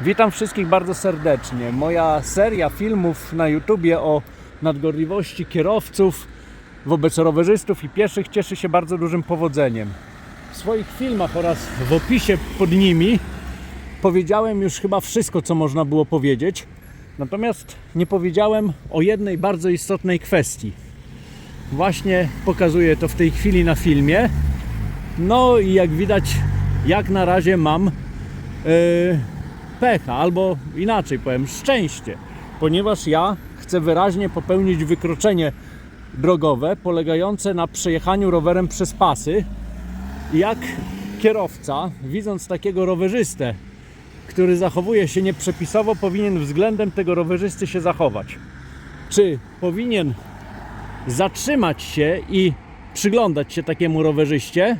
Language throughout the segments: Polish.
Witam wszystkich bardzo serdecznie. Moja seria filmów na YouTubie o nadgorliwości kierowców wobec rowerzystów i pieszych cieszy się bardzo dużym powodzeniem. W swoich filmach oraz w opisie pod nimi powiedziałem już chyba wszystko, co można było powiedzieć. Natomiast nie powiedziałem o jednej bardzo istotnej kwestii. Właśnie pokazuję to w tej chwili na filmie. No i jak widać, jak na razie mam yy, pecha, albo inaczej powiem, szczęście, ponieważ ja chcę wyraźnie popełnić wykroczenie drogowe polegające na przejechaniu rowerem przez pasy. Jak kierowca, widząc takiego rowerzystę, który zachowuje się nieprzepisowo, powinien względem tego rowerzysty się zachować. Czy powinien zatrzymać się i przyglądać się takiemu rowerzyście,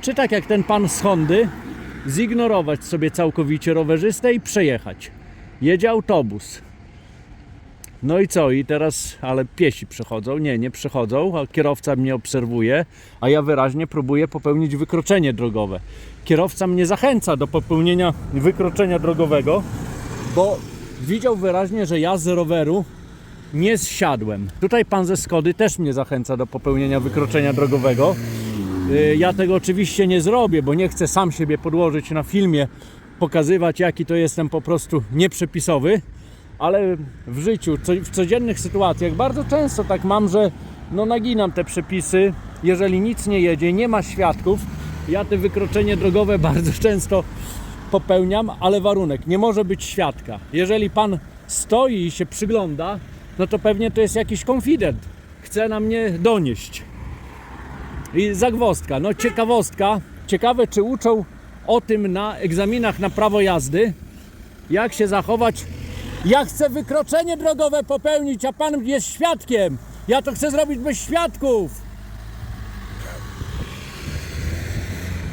czy tak jak ten pan z Hondy, zignorować sobie całkowicie rowerzystę i przejechać. Jedzie autobus. No i co? I teraz, ale piesi przechodzą? Nie, nie przechodzą, a kierowca mnie obserwuje, a ja wyraźnie próbuję popełnić wykroczenie drogowe. Kierowca mnie zachęca do popełnienia wykroczenia drogowego, bo widział wyraźnie, że ja z roweru nie zsiadłem. Tutaj pan ze Skody też mnie zachęca do popełnienia wykroczenia drogowego. Y, Ja tego oczywiście nie zrobię, bo nie chcę sam siebie podłożyć na filmie, pokazywać jaki to jestem po prostu nieprzepisowy, ale w życiu, w codziennych sytuacjach bardzo często tak mam, że no naginam te przepisy, jeżeli nic nie jedzie, nie ma świadków, ja te wykroczenie drogowe bardzo często popełniam, ale warunek, nie może być świadka. Jeżeli pan stoi i się przygląda, no to pewnie to jest jakiś konfident, chce na mnie donieść. I zagwozdka, no ciekawostka. Ciekawe, czy uczą o tym na egzaminach na prawo jazdy, jak się zachować. Ja chcę wykroczenie drogowe popełnić, a pan jest świadkiem. Ja to chcę zrobić bez świadków.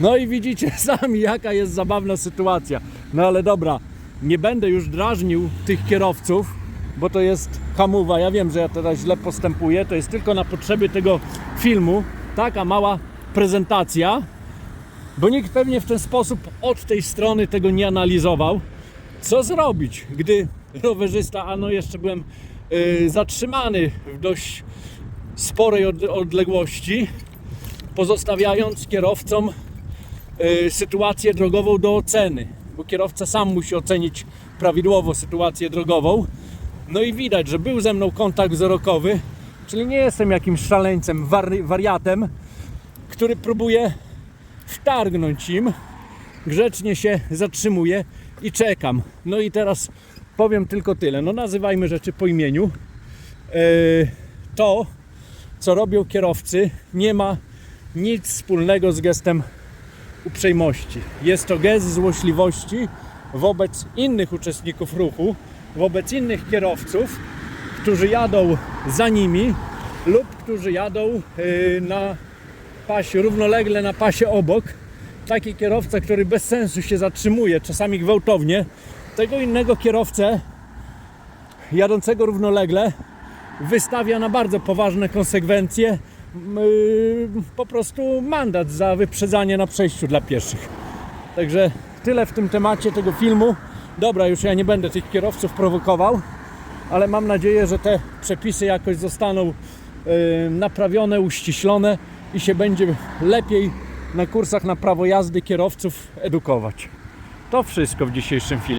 No i widzicie sami, jaka jest zabawna sytuacja. No ale dobra, nie będę już drażnił tych kierowców, bo to jest hamuwa. Ja wiem, że ja teraz źle postępuję. To jest tylko na potrzeby tego filmu. Taka mała prezentacja, bo nikt pewnie w ten sposób od tej strony tego nie analizował. Co zrobić, gdy rowerzysta, a no jeszcze byłem yy, zatrzymany w dość sporej od, odległości, pozostawiając kierowcom y, sytuację drogową do oceny, bo kierowca sam musi ocenić prawidłowo sytuację drogową. No i widać, że był ze mną kontakt wzrokowy, czyli nie jestem jakimś szaleńcem, wari- wariatem, który próbuje wtargnąć im. Grzecznie się zatrzymuję i czekam. No i teraz powiem tylko tyle. No nazywajmy rzeczy po imieniu. Yy, to, co robią kierowcy, nie ma nic wspólnego z gestem uprzejmości. Jest to gest złośliwości wobec innych uczestników ruchu, wobec innych kierowców, którzy jadą za nimi lub którzy jadą yy, na pasie, równolegle na pasie obok. Taki kierowca, który bez sensu się zatrzymuje, czasami gwałtownie, tego innego kierowcę jadącego równolegle wystawia na bardzo poważne konsekwencje yy, po prostu mandat za wyprzedzanie na przejściu dla pieszych. Także tyle w tym temacie tego filmu. Dobra, już ja nie będę tych kierowców prowokował, ale mam nadzieję, że te przepisy jakoś zostaną yy, naprawione, uściślone i się będzie lepiej na kursach na prawo jazdy kierowców edukować. To wszystko w dzisiejszym filmie.